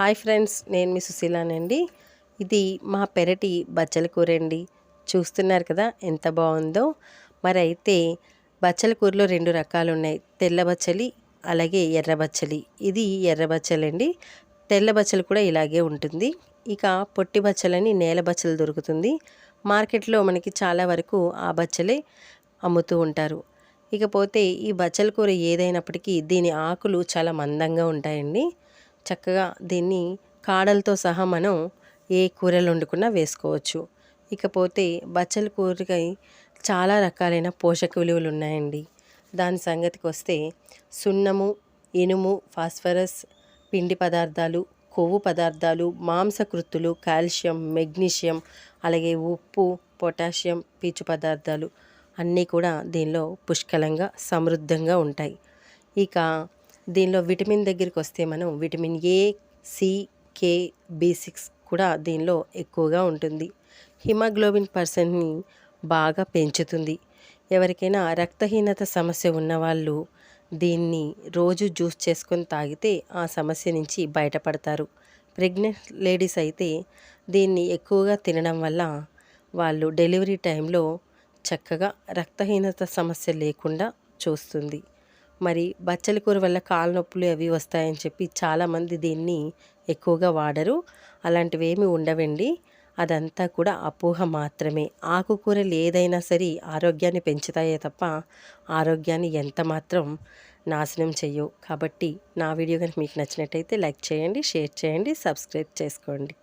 Hi friends నేను మీ సుశీలానండి. ఇది మా పెరటి బచ్చల కూర అండి చూస్తున్నారు కదా ఎంత బాగుందో. మరి అయితే బచ్చల కూరలో రెండు రకాలు ఉన్నాయి తెల్ల బచ్చలి అలాగే ఎర్ర బచ్చలి. ఇది ఎర్ర బచ్చలండి. తెల్ల బచ్చలు కూడా ఇలాగే ఉంటుంది. ఇక పొట్టి బచ్చలని నేల బచ్చలు దొరుకుతుంది. మార్కెట్లో మనకి చాలా వరకు ఆ బచ్చలే అమ్ముతూ ఉంటారు. ఇకపోతే ఈ బచ్చల కూర ఏదైనప్పటికీ దీని ఆకులు చాలా మందంగా ఉంటాయండి. చక్కగా దీన్ని కాడలతో సహా మనం ఏ కూరలు వండుకున్నా వేసుకోవచ్చు. ఇకపోతే బచ్చల కూరకై చాలా రకాలైన పోషక విలువలు ఉన్నాయండి. దాని సంగతికి వస్తే సున్నము ఇనుము ఫాస్ఫరస్ పిండి పదార్థాలు కొవ్వు పదార్థాలు మాంసకృత్తులు కాల్షియం మెగ్నీషియం అలాగే ఉప్పు పొటాషియం పీచు పదార్థాలు అన్నీ కూడా దీనిలో పుష్కలంగా సమృద్ధంగా ఉంటాయి. ఇక దీనిలో విటమిన్ దగ్గరికి వస్తే మనం vitamin A C K B six కూడా దీనిలో ఎక్కువగా ఉంటుంది. హిమోగ్లోబిన్ పర్సెంట్ని బాగా పెంచుతుంది. ఎవరికైనా రక్తహీనత సమస్య ఉన్నవాళ్ళు దీన్ని రోజు జ్యూస్ చేసుకొని తాగితే ఆ సమస్య నుంచి బయటపడతారు. ప్రెగ్నెంట్ లేడీస్ అయితే దీన్ని ఎక్కువగా తినడం వల్ల వాళ్ళు డెలివరీ టైంలో చక్కగా రక్తహీనత సమస్య లేకుండా చూస్తుంది. మరి బచ్చల కూర వల్ల కాళ్ళ నొప్పులు అవి వస్తాయని చెప్పి చాలామంది దీన్ని ఎక్కువగా వాడరు. అలాంటివి ఏమి ఉండవండి. అదంతా కూడా అపోహ మాత్రమే. ఆకుకూరలు ఏదైనా సరే ఆరోగ్యాన్ని పెంచుతాయే తప్ప ఆరోగ్యాన్ని ఎంత మాత్రం నాశనం చెయ్యవు. కాబట్టి నా వీడియో కనుక మీకు నచ్చినట్టయితే లైక్ చేయండి షేర్ చేయండి సబ్స్క్రైబ్ చేసుకోండి.